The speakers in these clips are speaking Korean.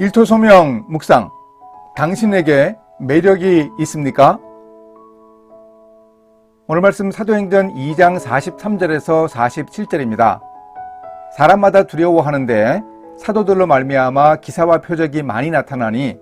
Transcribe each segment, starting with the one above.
일토소명 묵상. 당신에게 매력이 있습니까? 오늘 말씀 사도행전 2장 43절에서 47절입니다. 사람마다 두려워하는데 사도들로 말미암아 기사와 표적이 많이 나타나니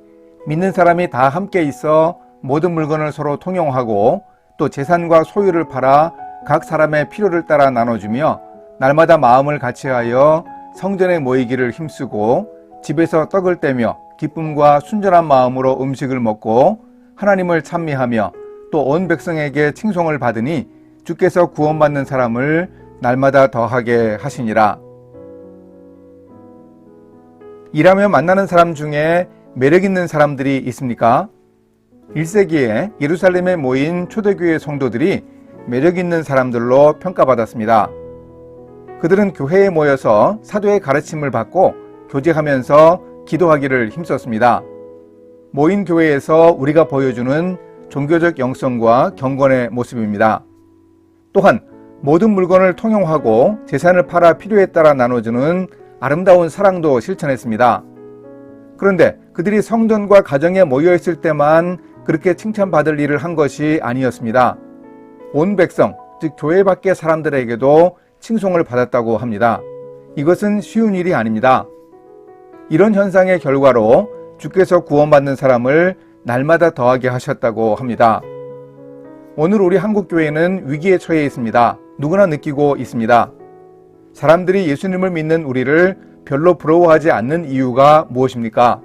믿는 사람이 다 함께 있어 모든 물건을 서로 통용하고 또 재산과 소유를 팔아 각 사람의 필요를 따라 나눠주며 날마다 마음을 같이하여 성전에 모이기를 힘쓰고 집에서 떡을 떼며 기쁨과 순전한 마음으로 음식을 먹고 하나님을 찬미하며 또 온 백성에게 칭송을 받으니 주께서 구원받는 사람을 날마다 더하게 하시니라. 일하며 만나는 사람 중에 매력 있는 사람들이 있습니까? 1세기에 예루살렘에 모인 초대교회 성도들이 매력 있는 사람들로 평가받았습니다. 그들은 교회에 모여서 사도의 가르침을 받고 교제하면서 기도하기를 힘썼습니다. 모인 교회에서 우리가 보여주는 종교적 영성과 경건의 모습입니다. 또한 모든 물건을 통용하고 재산을 팔아 필요에 따라 나눠주는 아름다운 사랑도 실천했습니다. 그런데 그들이 성전과 가정에 모여 있을 때만 그렇게 칭찬받을 일을 한 것이 아니었습니다. 온 백성, 즉 교회 밖의 사람들에게도 칭송을 받았다고 합니다. 이것은 쉬운 일이 아닙니다. 이런 현상의 결과로 주께서 구원받는 사람을 날마다 더하게 하셨다고 합니다. 오늘 우리 한국교회는 위기에 처해 있습니다. 누구나 느끼고 있습니다. 사람들이 예수님을 믿는 우리를 별로 부러워하지 않는 이유가 무엇입니까?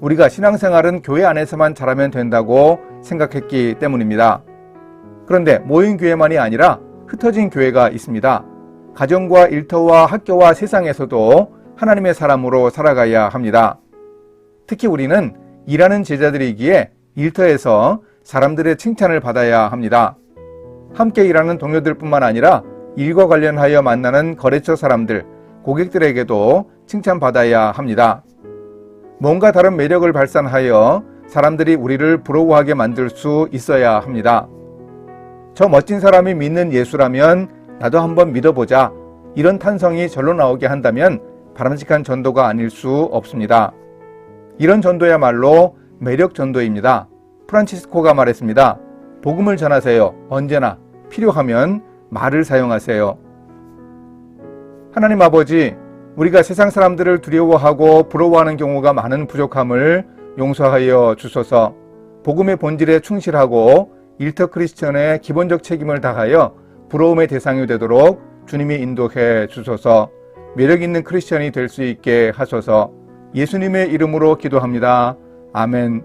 우리가 신앙생활은 교회 안에서만 잘하면 된다고 생각했기 때문입니다. 그런데 모인 교회만이 아니라 흩어진 교회가 있습니다. 가정과 일터와 학교와 세상에서도 하나님의 사람으로 살아가야 합니다. 특히 우리는 일하는 제자들이기에 일터에서 사람들의 칭찬을 받아야 합니다. 함께 일하는 동료들뿐만 아니라 일과 관련하여 만나는 거래처 사람들, 고객들에게도 칭찬받아야 합니다. 뭔가 다른 매력을 발산하여 사람들이 우리를 부러워하게 만들 수 있어야 합니다. 저 멋진 사람이 믿는 예수라면 나도 한번 믿어보자. 이런 탄성이 절로 나오게 한다면 바람직한 전도가 아닐 수 없습니다. 이런 전도야말로 매력 전도입니다. 프란치스코가 말했습니다. 복음을 전하세요. 언제나 필요하면 말을 사용하세요. 하나님 아버지, 우리가 세상 사람들을 두려워하고 부러워하는 경우가 많은 부족함을 용서하여 주소서. 복음의 본질에 충실하고 일터 크리스천의 기본적 책임을 다하여 부러움의 대상이 되도록 주님이 인도해 주소서. 매력 있는 크리스천이 될 수 있게 하소서. 예수님의 이름으로 기도합니다. 아멘.